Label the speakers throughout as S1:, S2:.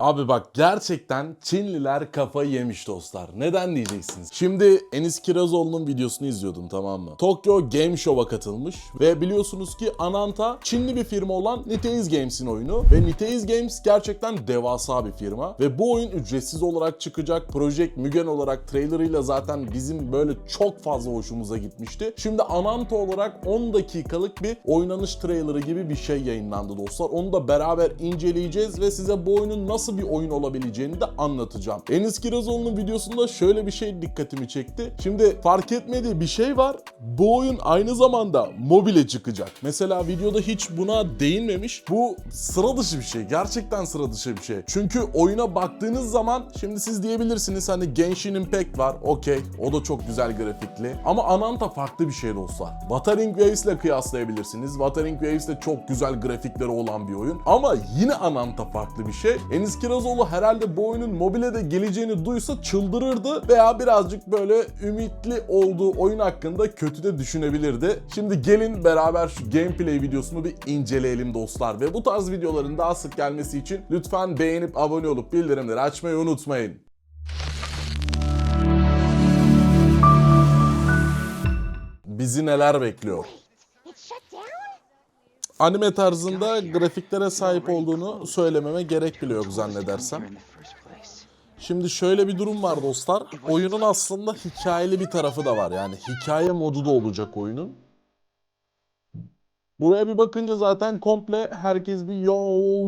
S1: Abi bak gerçekten Çinliler kafayı yemiş dostlar. Neden diyeceksiniz? Şimdi Enis Kirazoğlu'nun videosunu izliyordum tamam mı? Tokyo Game Show'a katılmış ve biliyorsunuz ki Ananta Çinli bir firma olan Niteis Games'in oyunu ve Niteis Games gerçekten devasa bir firma ve bu oyun ücretsiz olarak çıkacak. Project Mugen olarak trailerıyla zaten bizim böyle çok fazla hoşumuza gitmişti. Şimdi Ananta olarak 10 dakikalık bir oynanış trailerı gibi bir şey yayınlandı dostlar. Onu da beraber inceleyeceğiz ve size bu oyunun nasıl bir oyun olabileceğini de anlatacağım. Enis Kirazoğlu'nun videosunda şöyle bir şey dikkatimi çekti. Şimdi fark etmediği bir şey var. Bu oyun aynı zamanda mobile çıkacak. Mesela videoda hiç buna değinmemiş. Bu sıra dışı bir şey. Gerçekten sıra dışı bir şey. Çünkü oyuna baktığınız zaman şimdi siz diyebilirsiniz hani Genshin Impact var. Okey. O da çok güzel grafikli. Ama Ananta farklı bir şey dostlar. Wuthering Waves ile kıyaslayabilirsiniz. Wuthering Waves de çok güzel grafikleri olan bir oyun. Ama yine Ananta farklı bir şey. Enis Kirazoğlu herhalde bu oyunun mobile de geleceğini duysa çıldırırdı veya birazcık böyle ümitli olduğu oyun hakkında kötü de düşünebilirdi. Şimdi gelin beraber şu gameplay videosunu bir inceleyelim dostlar ve bu tarz videoların daha sık gelmesi için lütfen beğenip abone olup bildirimleri açmayı unutmayın. Bizi neler bekliyor? Anime tarzında grafiklere sahip olduğunu söylememe gerek bile yok zannedersem. Şimdi şöyle bir durum var dostlar. Oyunun aslında hikayeli bir tarafı da var. Yani hikaye modu da olacak oyunun. Buraya bir bakınca zaten komple herkes bir yo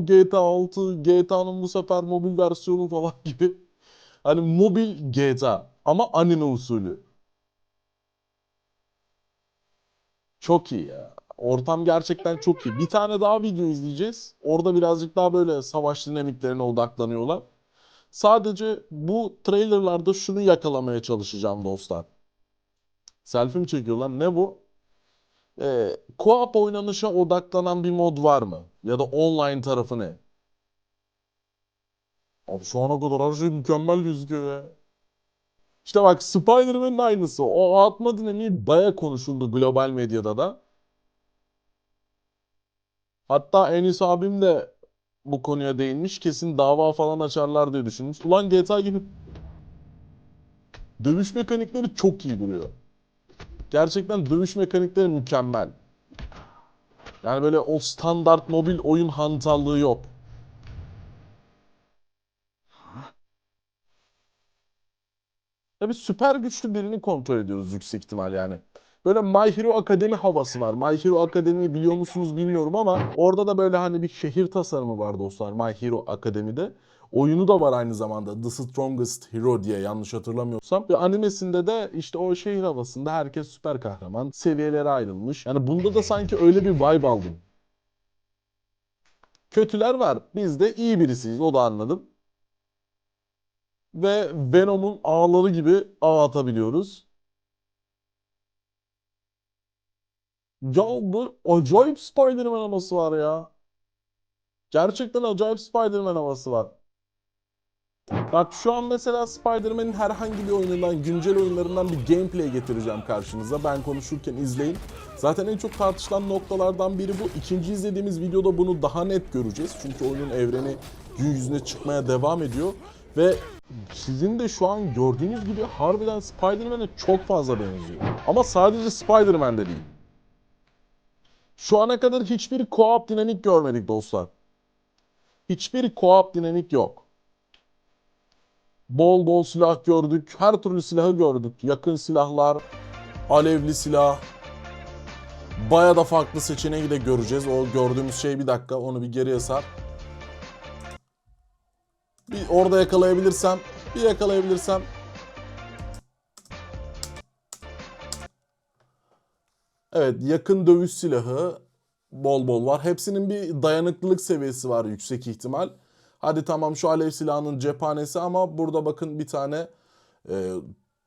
S1: GTA 6, GTA'nın bu sefer mobil versiyonu falan gibi. Hani mobil GTA ama anime usulü. Çok iyi ya. Ortam gerçekten çok iyi. Bir tane daha video izleyeceğiz. Orada birazcık daha böyle savaş dinamiklerine odaklanıyorlar. Sadece bu trailerlarda şunu yakalamaya çalışacağım dostlar. Selfie mi çekiyorlar? Ne bu? Ee, co-op oynanışa odaklanan bir mod var mı? Ya da online tarafı ne? Abi şu ana kadar her şey mükemmel gözüküyor ya. İşte bak Spider-Man'in aynısı. O atma dinamiği baya konuşuldu global medyada da. Hatta Enis abim de bu konuya değinmiş. Kesin dava falan açarlar diye düşünmüş. Ulan GTA gibi dövüş mekanikleri çok iyi duruyor. Gerçekten dövüş mekanikleri mükemmel. Yani böyle o standart mobil oyun hantallığı yok. Tabii süper güçlü birini kontrol ediyoruz yüksek ihtimal yani. Böyle My Hero Academy havası var. My Hero Academy'yi biliyor musunuz bilmiyorum ama orada da böyle hani bir şehir tasarımı var dostlar My Hero Academy'de. Oyunu da var aynı zamanda The Strongest Hero diye yanlış hatırlamıyorsam. Ve animesinde de işte o şehir havasında herkes süper kahraman. Seviyelere ayrılmış. Yani bunda da sanki öyle bir vibe aldım. Kötüler var. Biz de iyi birisiyiz. O da anladım. Ve Venom'un ağları gibi ağ atabiliyoruz. Bu acayip Spider-Man havası var ya. Gerçekten acayip Spider-Man havası var. Bak şu an mesela Spider-Man'in herhangi bir oyunundan, güncel oyunlarından bir gameplay getireceğim karşınıza. Ben konuşurken izleyin. Zaten en çok tartışılan noktalardan biri bu. İkinci izlediğimiz videoda bunu daha net göreceğiz. Çünkü oyunun evreni gün yüzüne çıkmaya devam ediyor. Ve sizin de şu an gördüğünüz gibi harbiden Spider-Man'e çok fazla benziyor. Ama sadece Spider-Man'de değil. Şu ana kadar hiçbir co-op dinamik görmedik dostlar. Hiçbir co-op dinamik yok. Bol bol silah gördük. Her türlü silahı gördük. Yakın silahlar, alevli silah. Baya da farklı seçeneği de göreceğiz. O gördüğümüz şey bir dakika onu bir geriye sar. Bir orada yakalayabilirsem, bir yakalayabilirsem. Evet, yakın dövüş silahı bol bol var. Hepsinin bir dayanıklılık seviyesi var yüksek ihtimal. Hadi tamam şu alev silahının cephanesi ama burada bakın bir tane e,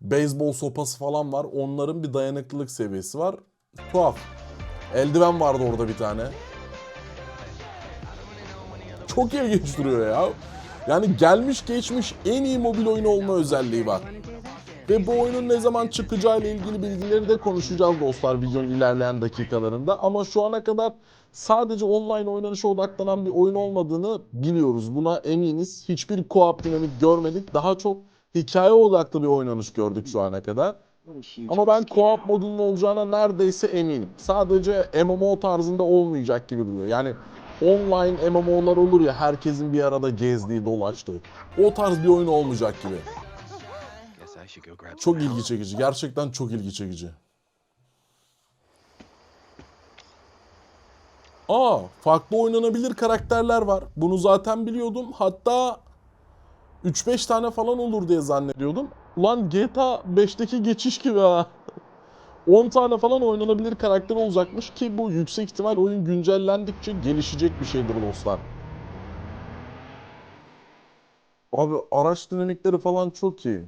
S1: beyzbol sopası falan var. Onların bir dayanıklılık seviyesi var. Tuhaf. Eldiven vardı orada bir tane. Çok ilginç duruyor ya. Yani gelmiş geçmiş en iyi mobil oyun olma özelliği var. Ve bu oyunun ne zaman çıkacağı ile ilgili bilgileri de konuşacağız dostlar videonun ilerleyen dakikalarında. Ama şu ana kadar sadece online oynanışa odaklanan bir oyun olmadığını biliyoruz. Buna eminiz. Hiçbir co-op dinamik görmedik. Daha çok hikaye odaklı bir oynanış gördük şu ana kadar. Ama ben co-op modunun olacağına neredeyse eminim. Sadece MMO tarzında olmayacak gibi duruyor. Yani online MMO'lar olur ya herkesin bir arada gezdiği, dolaştığı. O tarz bir oyun olmayacak gibi. Çok ilgi çekici. Gerçekten çok ilgi çekici. Aa, farklı oynanabilir karakterler var. Bunu zaten biliyordum. Hatta 3-5 tane falan olur diye zannediyordum. Ulan GTA 5'teki geçiş gibi ha. 10 tane falan oynanabilir karakter olacakmış ki bu yüksek ihtimal oyun güncellendikçe gelişecek bir şeydir dostlar. Abi araç dinamikleri falan çok iyi.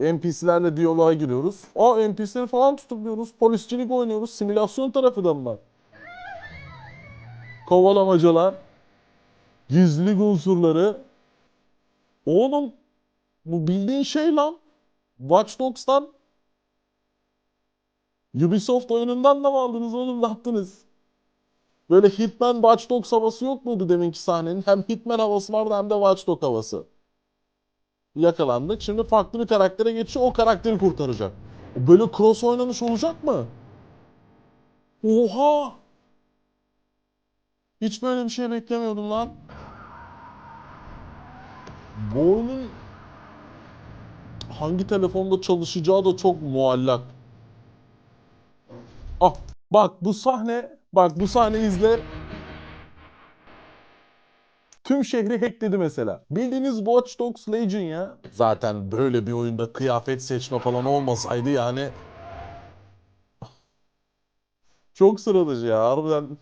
S1: NPC'lerle diyaloğa giriyoruz. Aa NPC'leri falan tutukluyoruz. Polisçilik oynuyoruz. Simülasyon tarafı da mı var? Kovalamacalar. Gizlilik unsurları. Oğlum bu bildiğin şey lan. Watch Dogs'tan. Ubisoft oyunundan da mı aldınız oğlum ne yaptınız? Böyle Hitman Watch Dogs havası yok muydu deminki sahnenin? Hem Hitman havası vardı hem de Watch Dogs havası yakalandık. Şimdi farklı bir karaktere geçiyor. O karakteri kurtaracak. Böyle cross oynanış olacak mı? Oha! Hiç böyle bir şey beklemiyordum lan. Bu oyunun hangi telefonda çalışacağı da çok muallak. Ah bak bu sahne, bak bu sahne izle. Tüm şehri hackledi mesela. Bildiğiniz Watch Dogs Legion ya. Zaten böyle bir oyunda kıyafet seçme falan olmasaydı yani çok sıra dışı ya harbiden.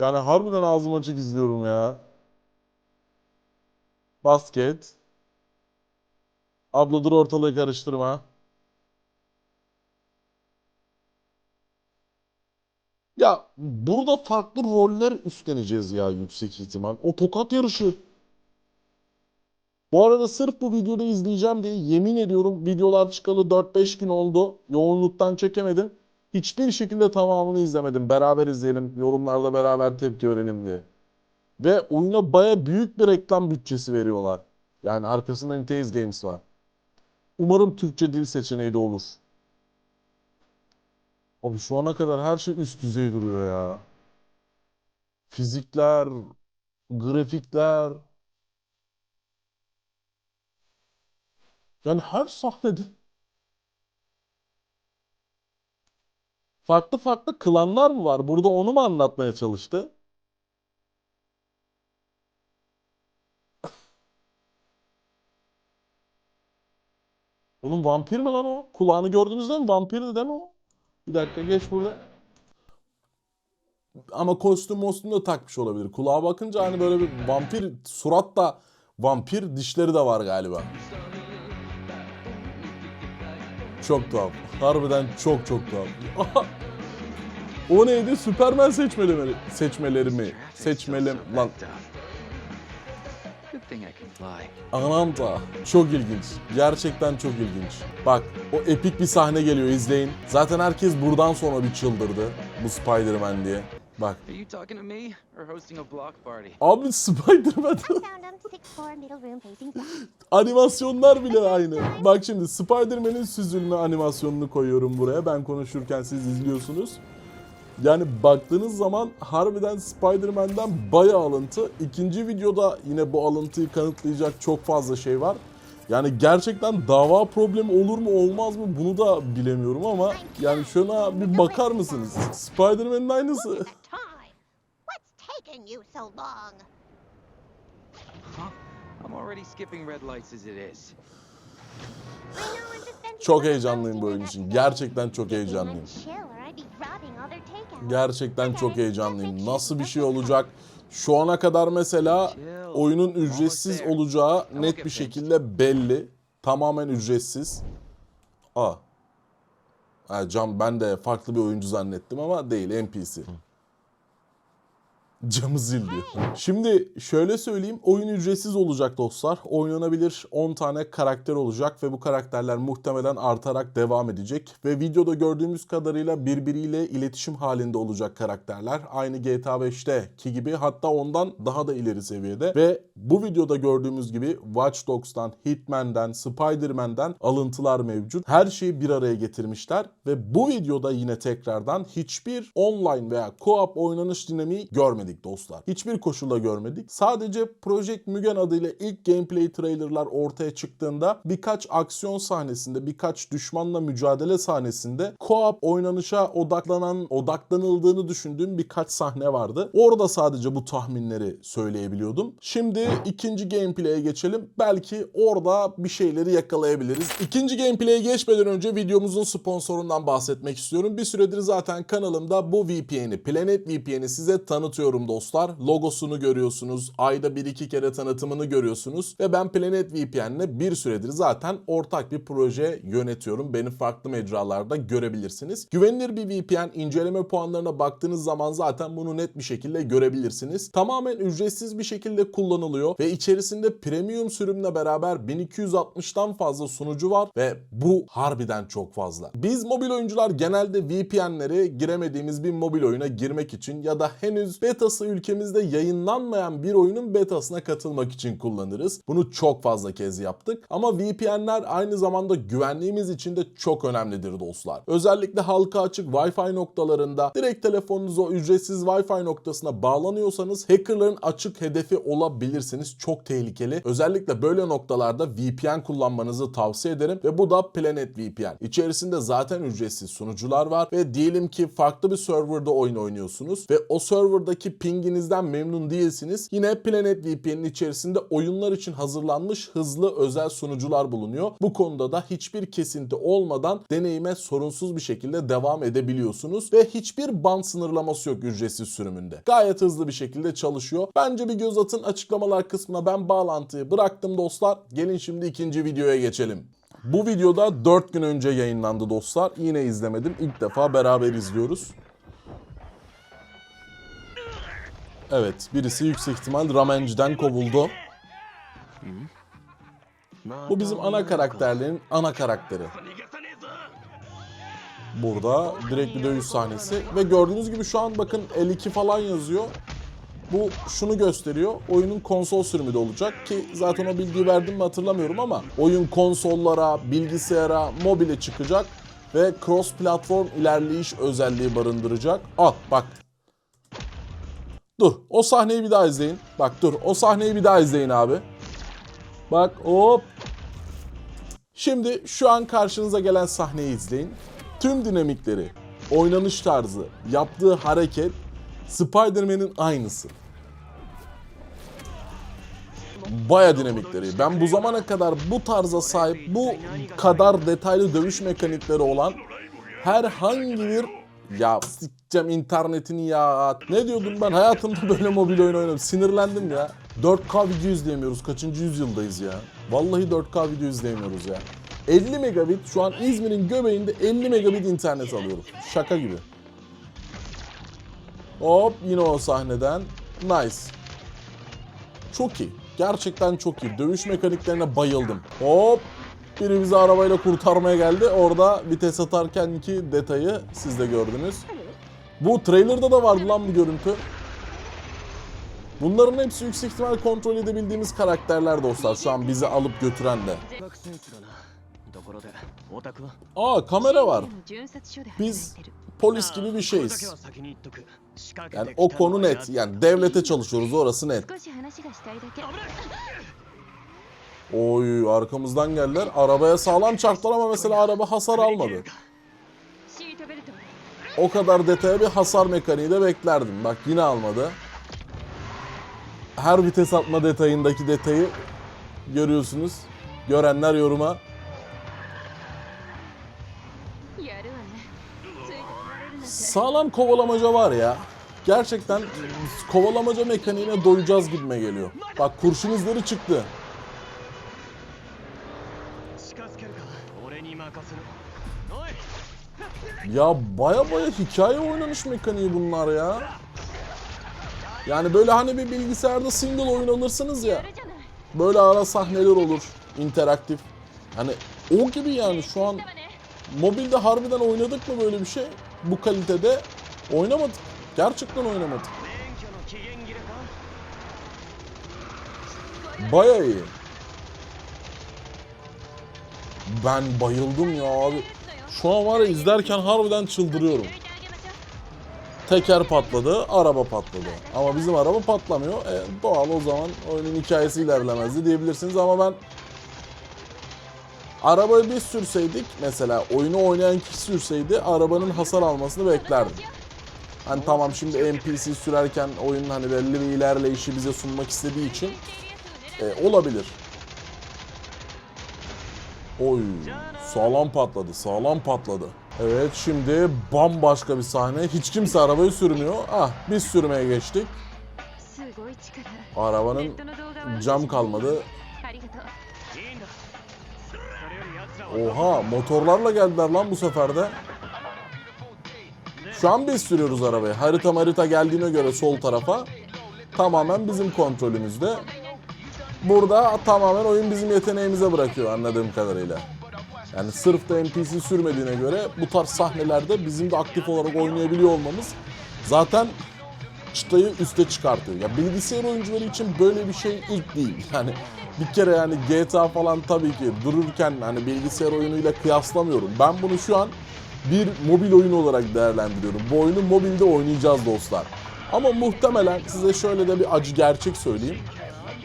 S1: Yani harbiden ağzım açık izliyorum ya. Basket. Abla dur ortalığı karıştırma. Ya burada farklı roller üstleneceğiz ya yüksek ihtimal. O tokat yarışı. Bu arada sırf bu videoda izleyeceğim diye yemin ediyorum videolar çıkalı 4-5 gün oldu. Yoğunluktan çekemedim. Hiçbir şekilde tamamını izlemedim. Beraber izleyelim, yorumlarda beraber tepki verelim diye. Ve oyuna baya büyük bir reklam bütçesi veriyorlar. Yani arkasında Nintendo Games var. Umarım Türkçe dil seçeneği de olur. Abi şu ana kadar her şey üst düzey duruyor ya. Fizikler, grafikler. Yani her sahnede farklı farklı klanlar mı var? Burada onu mu anlatmaya çalıştı? Oğlum vampir mi lan o? Kulağını gördünüz değil mi? Vampirdi değil mi o? Bir dakika geç burada. Ama kostüm mostüm de takmış olabilir. Kulağa bakınca hani böyle bir vampir surat da vampir dişleri de var galiba. Çok tuhaf. Harbiden çok çok tuhaf. o neydi? Superman seçmeli mi? Seçmeleri mi? Seçmeli lan. Ananta. Çok ilginç. Gerçekten çok ilginç. Bak o epik bir sahne geliyor izleyin. Zaten herkes buradan sonra bir çıldırdı. Bu Spider-Man diye. Bak.
S2: Are you talking to me or hosting a block party?
S1: Abi Spider-Man animasyonlar bile aynı. Bak şimdi Spider-Man'in süzülme animasyonunu koyuyorum buraya. Ben konuşurken siz izliyorsunuz. Yani baktığınız zaman harbiden Spider-Man'den bayağı alıntı. İkinci videoda yine bu alıntıyı kanıtlayacak çok fazla şey var. Yani gerçekten dava problemi olur mu olmaz mı bunu da bilemiyorum ama yani şuna bir bakar mısınız? Spider-Man'in aynısı. Çok heyecanlıyım bu oyun için. Gerçekten çok heyecanlıyım. Gerçekten çok heyecanlıyım. Nasıl bir şey olacak? Şu ana kadar mesela oyunun ücretsiz olacağı net bir şekilde belli. Tamamen ücretsiz. Aa. Ha, Can ben de farklı bir oyuncu zannettim ama değil NPC. Camı zil diyor. Şimdi şöyle söyleyeyim. Oyun ücretsiz olacak dostlar. Oynanabilir 10 tane karakter olacak ve bu karakterler muhtemelen artarak devam edecek. Ve videoda gördüğümüz kadarıyla birbiriyle iletişim halinde olacak karakterler. Aynı GTA 5'teki gibi hatta ondan daha da ileri seviyede. Ve bu videoda gördüğümüz gibi Watch Dogs'tan, Hitman'den, Spider-Man'den alıntılar mevcut. Her şeyi bir araya getirmişler ve bu videoda yine tekrardan hiçbir online veya co-op oynanış dinamiği görmedik dostlar. Hiçbir koşulda görmedik. Sadece Project Mugen adıyla ilk gameplay trailerlar ortaya çıktığında birkaç aksiyon sahnesinde, birkaç düşmanla mücadele sahnesinde co-op oynanışa odaklanan, odaklanıldığını düşündüğüm birkaç sahne vardı. Orada sadece bu tahminleri söyleyebiliyordum. Şimdi ikinci gameplay'e geçelim. Belki orada bir şeyleri yakalayabiliriz. İkinci gameplay'e geçmeden önce videomuzun sponsorundan bahsetmek istiyorum. Bir süredir zaten kanalımda bu VPN'i, Planet VPN'i size tanıtıyorum dostlar. Logosunu görüyorsunuz. Ayda 1-2 kere tanıtımını görüyorsunuz. Ve ben Planet VPN'le bir süredir zaten ortak bir proje yönetiyorum. Beni farklı mecralarda görebilirsiniz. Güvenilir bir VPN inceleme puanlarına baktığınız zaman zaten bunu net bir şekilde görebilirsiniz. Tamamen ücretsiz bir şekilde kullanılıyor ve içerisinde premium sürümle beraber 1260'tan fazla sunucu var ve bu harbiden çok fazla. Biz mobil oyuncular genelde VPN'leri giremediğimiz bir mobil oyuna girmek için ya da henüz betası ülkemizde yayınlanmayan bir oyunun betasına katılmak için kullanırız. Bunu çok fazla kez yaptık ama VPN'ler aynı zamanda güvenliğimiz için de çok önemlidir dostlar. Özellikle halka açık Wi-Fi noktalarında direkt telefonunuzu o ücretsiz Wi-Fi noktasına bağlanıyorsanız hackerların açık hedefi olabilirsiniz. Çok tehlikeli. Özellikle böyle noktalarda VPN kullanmanızı tavsiye ederim ve bu da Planet VPN. İçerisinde zaten ücretsiz sunucular var ve diyelim ki farklı bir serverda oyun oynuyorsunuz ve o serverdaki pinginizden memnun değilsiniz. Yine Planet VPN'in içerisinde oyunlar için hazırlanmış hızlı özel sunucular bulunuyor. Bu konuda da hiçbir kesinti olmadan deneyime sorunsuz bir şekilde devam edebiliyorsunuz ve hiçbir band sınırlaması yok ücretsiz sürümünde. Gayet hızlı bir şekilde çalışıyor. Bence bir göz atın açıklamalar kısmına ben bağlantıyı bıraktım dostlar. Gelin şimdi ikinci videoya geçelim. Bu videoda 4 gün önce yayınlandı dostlar. Yine izlemedim. İlk defa beraber izliyoruz. Evet, birisi yüksek ihtimal ramenciden kovuldu. Bu bizim ana karakterlerin ana karakteri. Burada direkt bir dövüş sahnesi ve gördüğünüz gibi şu an bakın L2 falan yazıyor. Bu şunu gösteriyor. Oyunun konsol sürümü de olacak ki zaten o bilgiyi verdim mi hatırlamıyorum ama oyun konsollara, bilgisayara, mobile çıkacak ve cross platform ilerleyiş özelliği barındıracak. Al bak. Dur o sahneyi bir daha izleyin. Bak dur o sahneyi bir daha izleyin abi. Bak hop. Şimdi şu an karşınıza gelen sahneyi izleyin. Tüm dinamikleri, oynanış tarzı, yaptığı hareket Spider-Man'in aynısı. Baya dinamikleri. Ben bu zamana kadar bu tarza sahip, bu kadar detaylı dövüş mekanikleri olan herhangi bir ya sikeceğim internetini ya. Ne diyordum ben hayatımda böyle mobil oyun oynadım. Sinirlendim ya. 4K video izleyemiyoruz. Kaçıncı yüzyıldayız ya. Vallahi 4K video izleyemiyoruz ya. 50 megabit şu an İzmir'in göbeğinde 50 megabit internet alıyorum. Şaka gibi. Hop yine o sahneden. Nice. Çok iyi. Gerçekten çok iyi. Dövüş mekaniklerine bayıldım. Hop. Biri bizi arabayla kurtarmaya geldi. Orada vites atarkenki detayı siz de gördünüz. Bu trailer'da da vardı lan bu görüntü. Bunların hepsi yüksek ihtimal kontrol edebildiğimiz karakterler dostlar. Şu an bizi alıp götüren de. Aa kamera var. Biz polis gibi bir şeyiz. Yani o konu net. Yani devlete çalışıyoruz orası net. Oy arkamızdan geldiler. Arabaya sağlam çarptılar ama mesela araba hasar almadı. O kadar detaya bir hasar mekaniği de beklerdim. Bak yine almadı. Her vites atma detayındaki detayı görüyorsunuz. Görenler yoruma. Sağlam kovalamaca var ya. Gerçekten kovalamaca mekaniğine doyacağız gibime geliyor. Bak kurşun izleri çıktı. Ya baya baya hikaye oynanış mekaniği bunlar ya. Yani böyle hani bir bilgisayarda single oyun alırsınız ya. Böyle ara sahneler olur. interaktif. Hani o gibi yani şu an mobilde harbiden oynadık mı böyle bir şey? Bu kalitede oynamadık. Gerçekten oynamadık. Baya iyi. Ben bayıldım ya abi. Şu an var ya izlerken harbiden çıldırıyorum. Teker patladı, araba patladı. Ama bizim araba patlamıyor. E, doğal o zaman oyunun hikayesi ilerlemezdi diyebilirsiniz ama ben Arabayı biz sürseydik mesela oyunu oynayan kişi sürseydi arabanın hasar almasını beklerdim. Hani tamam şimdi NPC sürerken oyunun hani belli bir ilerleyişi bize sunmak istediği için e, olabilir. Oy sağlam patladı sağlam patladı. Evet şimdi bambaşka bir sahne. Hiç kimse arabayı sürmüyor. Ah biz sürmeye geçtik. Arabanın cam kalmadı. Oha motorlarla geldiler lan bu sefer de. Şu an biz sürüyoruz arabayı. Harita marita geldiğine göre sol tarafa tamamen bizim kontrolümüzde. Burada tamamen oyun bizim yeteneğimize bırakıyor anladığım kadarıyla. Yani sırf da NPC sürmediğine göre bu tarz sahnelerde bizim de aktif olarak oynayabiliyor olmamız zaten çıtayı üste çıkartıyor. Ya bilgisayar oyuncuları için böyle bir şey ilk değil. Yani bir kere yani GTA falan tabii ki dururken hani bilgisayar oyunuyla kıyaslamıyorum. Ben bunu şu an bir mobil oyun olarak değerlendiriyorum. Bu oyunu mobilde oynayacağız dostlar. Ama muhtemelen size şöyle de bir acı gerçek söyleyeyim.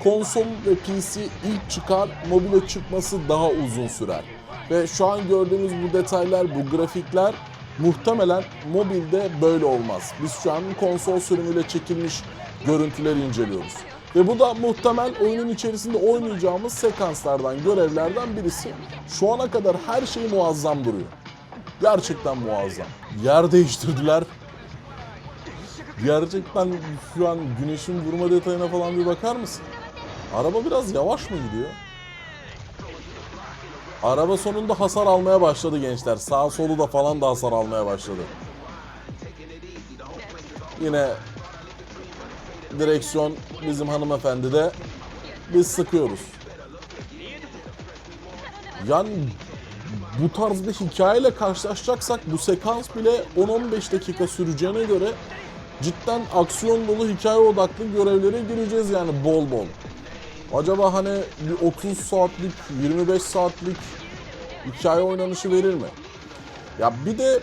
S1: Konsol ve PC ilk çıkar, mobile çıkması daha uzun sürer. Ve şu an gördüğünüz bu detaylar, bu grafikler muhtemelen mobilde böyle olmaz. Biz şu an konsol sürümüyle çekilmiş görüntüleri inceliyoruz. Ve bu da muhtemel oyunun içerisinde oynayacağımız sekanslardan, görevlerden birisi. Şu ana kadar her şey muazzam duruyor. Gerçekten muazzam. Yer değiştirdiler. Gerçekten şu an güneşin vurma detayına falan bir bakar mısın? Araba biraz yavaş mı gidiyor? Araba sonunda hasar almaya başladı gençler. Sağ solu da falan da hasar almaya başladı. Yine direksiyon bizim hanımefendi de biz sıkıyoruz. Yani bu tarz bir hikayeyle karşılaşacaksak bu sekans bile 10-15 dakika süreceğine göre cidden aksiyon dolu hikaye odaklı görevlere gireceğiz yani bol bol. Acaba hani bir 30 saatlik, 25 saatlik hikaye oynanışı verir mi? Ya bir de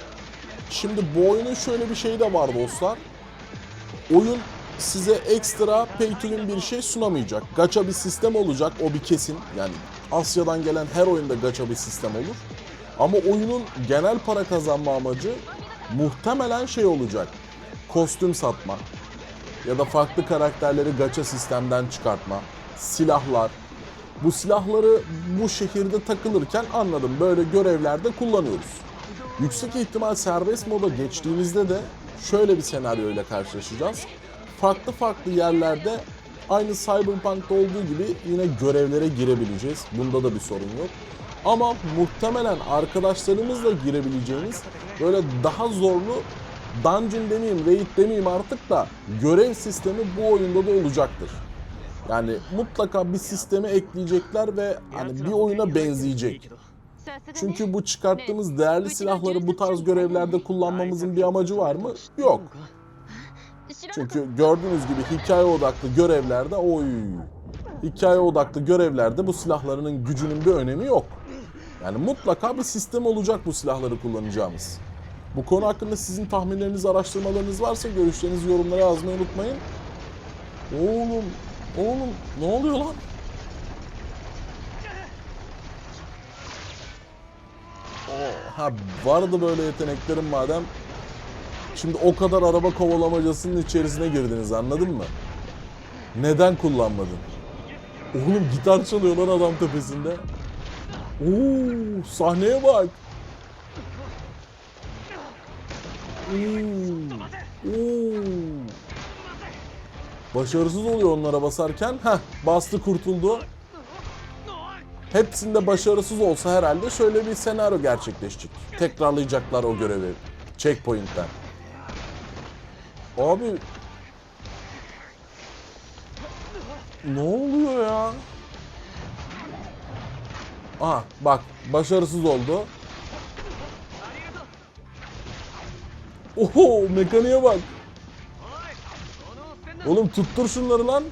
S1: şimdi bu oyunun şöyle bir şeyi de var dostlar. Oyun size ekstra pay to win bir şey sunamayacak. Gacha bir sistem olacak o bir kesin. Yani Asya'dan gelen her oyunda gacha bir sistem olur. Ama oyunun genel para kazanma amacı muhtemelen şey olacak. Kostüm satma ya da farklı karakterleri gacha sistemden çıkartma, silahlar. Bu silahları bu şehirde takılırken anladım böyle görevlerde kullanıyoruz. Yüksek ihtimal serbest moda geçtiğimizde de şöyle bir senaryo ile karşılaşacağız. Farklı farklı yerlerde aynı Cyberpunk'ta olduğu gibi yine görevlere girebileceğiz. Bunda da bir sorun yok. Ama muhtemelen arkadaşlarımızla girebileceğimiz böyle daha zorlu dungeon demeyeyim, raid demeyeyim artık da görev sistemi bu oyunda da olacaktır. Yani mutlaka bir sisteme ekleyecekler ve hani bir oyuna benzeyecek. Çünkü bu çıkarttığımız değerli silahları bu tarz görevlerde kullanmamızın bir amacı var mı? Yok. Çünkü gördüğünüz gibi hikaye odaklı görevlerde oy. Hikaye odaklı görevlerde bu silahlarının gücünün bir önemi yok. Yani mutlaka bir sistem olacak bu silahları kullanacağımız. Bu konu hakkında sizin tahminleriniz, araştırmalarınız varsa görüşlerinizi yorumlara yazmayı unutmayın. Oğlum oğlum ne oluyor lan? Oo, ha vardı böyle yeteneklerim madem. Şimdi o kadar araba kovalamacasının içerisine girdiniz anladın mı? Neden kullanmadın? Oğlum gitar çalıyor lan adam tepesinde. Oo, sahneye bak. Oo, oo. Başarısız oluyor onlara basarken. Heh, bastı kurtuldu. Hepsinde başarısız olsa herhalde şöyle bir senaryo gerçekleşecek. Tekrarlayacaklar o görevi. Checkpoint'ten. Abi Ne oluyor ya? Aha bak başarısız oldu. Oho mekaniğe bak. Oğlum tuttur şunları lan.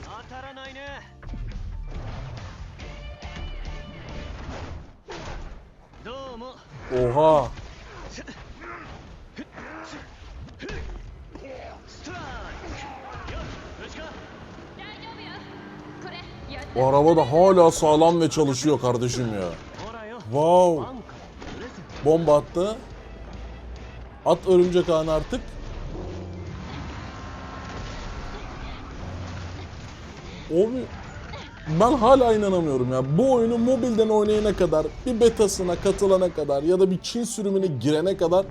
S1: Oha. O araba da hala sağlam ve çalışıyor kardeşim ya. Wow. Bomba attı. At örümcek ağını artık. Abi ben hala inanamıyorum ya. Bu oyunu mobilden oynayana kadar, bir betasına katılana kadar ya da bir Çin sürümüne girene kadar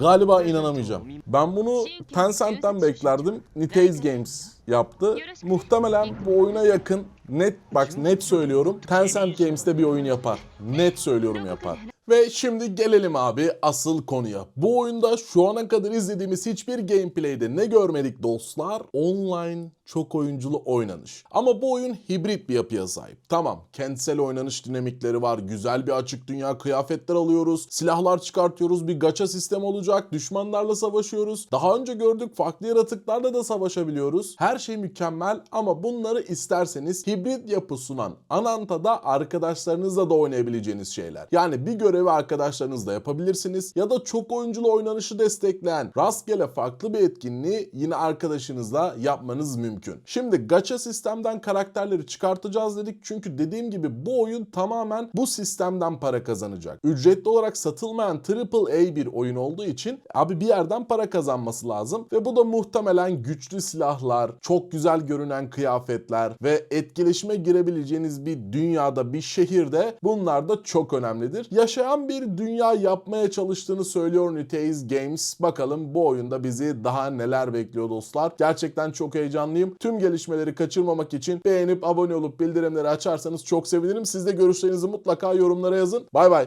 S1: galiba inanamayacağım. Ben bunu Tencent'ten beklerdim. Nitaze Games yaptı. Muhtemelen bu oyuna yakın net bak net söylüyorum. Tencent Games'te bir oyun yapar. Net söylüyorum yapar. Ve şimdi gelelim abi asıl konuya. Bu oyunda şu ana kadar izlediğimiz hiçbir gameplay'de ne görmedik dostlar? Online çok oyunculu oynanış. Ama bu oyun hibrit bir yapıya sahip. Tamam kentsel oynanış dinamikleri var. Güzel bir açık dünya kıyafetler alıyoruz. Silahlar çıkartıyoruz. Bir gacha sistem olacak. Düşmanlarla savaşıyoruz. Daha önce gördük farklı yaratıklarla da savaşabiliyoruz. Her şey mükemmel ama bunları isterseniz hibrit yapı sunan Ananta'da arkadaşlarınızla da oynayabileceğiniz şeyler. Yani bir görevi arkadaşlarınızla yapabilirsiniz ya da çok oyunculu oynanışı destekleyen rastgele farklı bir etkinliği yine arkadaşınızla yapmanız mümkün. Şimdi gacha sistemden karakterleri çıkartacağız dedik çünkü dediğim gibi bu oyun tamamen bu sistemden para kazanacak. Ücretli olarak satılmayan AAA bir oyun olduğu için abi bir yerden para kazanması lazım ve bu da muhtemelen güçlü silahlar, çok güzel görünen kıyafetler ve etkileşime girebileceğiniz bir dünyada, bir şehirde bunlar da çok önemlidir. Yaşayan bir dünya yapmaya çalıştığını söylüyor Nitaze Games. Bakalım bu oyunda bizi daha neler bekliyor dostlar. Gerçekten çok heyecanlıyım. Tüm gelişmeleri kaçırmamak için beğenip abone olup bildirimleri açarsanız çok sevinirim. Siz de görüşlerinizi mutlaka yorumlara yazın. Bay bay.